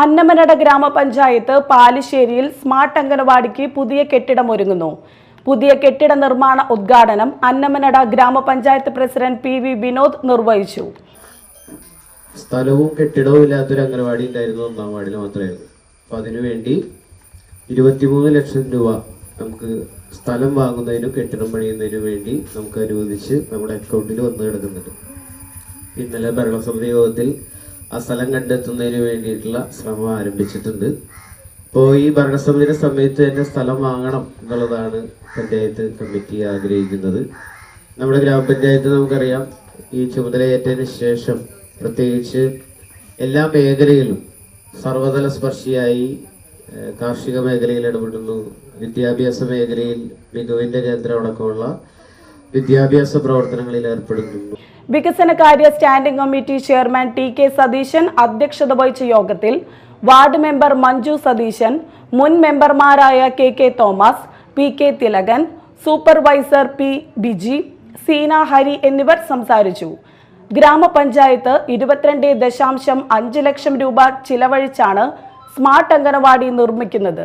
അന്നമനട ഗ്രാമപഞ്ചായത്ത് പാലിശ്ശേരിയിൽ സ്മാർട്ട് അംഗനവാടിക്ക് പുതിയ കെട്ടിടം ഒരുങ്ങുന്നു. പുതിയ കെട്ടിട നിർമ്മാണ ഉദ്ഘാടനം അന്നമനട ഗ്രാമപഞ്ചായത്ത് പ്രസിഡന്റ് പി വി വിനോദ് നിർവഹിച്ചു. സ്ഥലവും കെട്ടിടവും ഇല്ലാത്തൊരു അംഗനവാടി ഉണ്ടായിരുന്നു ഒന്നാം വാർഡിൽ മാത്രമായിരുന്നു. അപ്പോൾ അതിനുവേണ്ടി ഇരുപത്തിമൂന്ന് ലക്ഷം രൂപ നമുക്ക് സ്ഥലം വാങ്ങുന്നതിനും കെട്ടിടം പണിയുന്നതിനും വേണ്ടി നമുക്ക് അനുവദിച്ച് നമ്മുടെ അക്കൗണ്ടിൽ വന്നു കിടക്കുന്നുണ്ട്. ഇന്നലെ ഭരണസമിതി യോഗത്തിൽ ആ സ്ഥലം കണ്ടെത്തുന്നതിന് വേണ്ടിയിട്ടുള്ള ശ്രമം ആരംഭിച്ചിട്ടുണ്ട്. ഇപ്പോൾ ഈ ഭരണസമിതിയുടെ സമയത്ത് തന്നെ സ്ഥലം വാങ്ങണം എന്നുള്ളതാണ് പഞ്ചായത്ത് കമ്മിറ്റി ആഗ്രഹിക്കുന്നത്. നമ്മുടെ ഗ്രാമപഞ്ചായത്ത് നമുക്കറിയാം ഈ ചുമതലയേറ്റതിന് ശേഷം പ്രത്യേകിച്ച് എല്ലാ മേഖലയിലും സർവതല സ്പർശിയായി കാർഷിക മേഖലയിൽ ഇടപെടുന്നു വിദ്യാഭ്യാസ മേഖലയിൽ മികവിന്റെ കേന്ദ്രം അടക്കമുള്ള വിദ്യാഭ്യാസ പ്രവർത്തനങ്ങളിൽ ഏർപ്പെടുന്നു വികസനകാര്യ standing committee chairman T K Satheesan അധ്യക്ഷത വഹിച്ച യോഗത്തിൽ വാർഡ് മെമ്പർ മഞ്ജു സതീശൻ മുൻ മെമ്പർമാരായ K K Thomas P K Thilakan supervisor P Biji Seena Hari എന്നിവർ സംസാരിച്ചു. ഗ്രാമപഞ്ചായത്ത് ഇരുപത്തിരണ്ട് ദശാംശം അഞ്ച് ലക്ഷം രൂപ ചിലവഴിച്ചാണ് സ്മാർട്ട് അംഗനവാടി നിർമ്മിക്കുന്നത്.